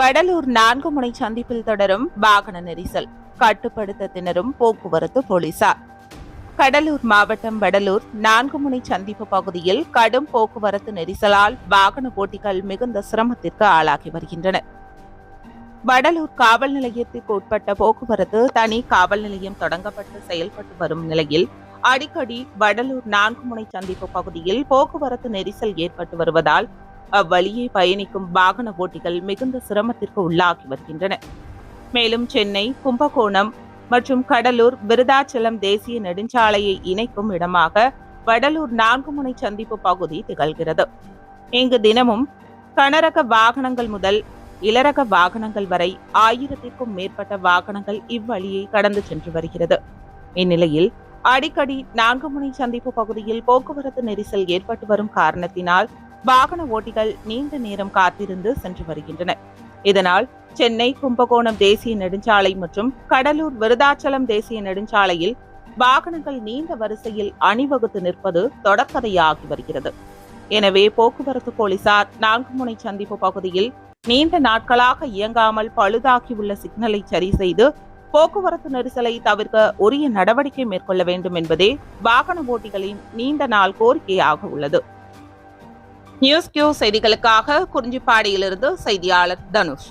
வடலூர் நான்கு முனை சந்திப்பில் தொடரும் வாகன நெரிசல். கட்டுப்படுத்த திணறும் போக்குவரத்து போலீசார். கடலூர் மாவட்டம் வடலூர் நான்கு முனை சந்திப்பு பகுதியில் கடும் போக்குவரத்து நெரிசலால் வாகன போட்டிகள் மிகுந்த சிரமத்திற்கு ஆளாகி வருகின்றன வடலூர் காவல் நிலையத்திற்கு உட்பட்ட போக்குவரத்து தனி காவல் நிலையம் தொடங்கப்பட்டு செயல்பட்டு வரும் நிலையில் அடிக்கடி வடலூர் நான்கு முனை சந்திப்பு பகுதியில் போக்குவரத்து நெரிசல் ஏற்பட்டு வருவதால் அவ்வழியே பயணிக்கும் வாகன ஓட்டிகள் மிகுந்த சிரமத்திற்கு உள்ளாகி வருகின்றனர் மேலும் சென்னை கும்பகோணம் மற்றும் கடலூர் விருதாச்சலம் தேசிய நெடுஞ்சாலையை இணைக்கும் இடமாக வடலூர் நான்கு முனை சந்திப்பு பகுதி திகழ்கிறது. இங்கு தினமும் கனரக வாகனங்கள் முதல் இளரக வாகனங்கள் வரை ஆயிரத்திற்கும் மேற்பட்ட வாகனங்கள் இவ்வழியை கடந்து சென்று வருகிறது. இந்நிலையில் அடிக்கடி நான்கு முனை சந்திப்பு பகுதியில் போக்குவரத்து நெரிசல் ஏற்பட்டு வரும் காரணத்தினால் வாகன ஓட்டிகள் நீண்ட நேரம் காத்திருந்து சென்று வருகின்றனர். இதனால் சென்னை கும்பகோணம் தேசிய நெடுஞ்சாலை மற்றும் கடலூர் விருதாச்சலம் தேசிய நெடுஞ்சாலையில் வாகனங்கள் நீண்ட வரிசையில் அணிவகுத்து நிற்பது தொடர்கதையாகி வருகிறது. எனவே போக்குவரத்து போலீசார் நான்கு முனை சந்திப்பு பகுதியில் நீண்ட நாட்களாக இயங்காமல் பழுதாகியுள்ள சிக்னலை சரி செய்து போக்குவரத்து நெரிசலை தவிர்க்க உரிய நடவடிக்கை மேற்கொள்ள வேண்டும் என்பதே வாகன ஓட்டிகளின் நீண்ட நாள் கோரிக்கையாக உள்ளது. நியூஸ் கியூ செய்திகளுக்காக குறிஞ்சிப்பாடியிலிருந்து செய்தியாளர் தனுஷ்.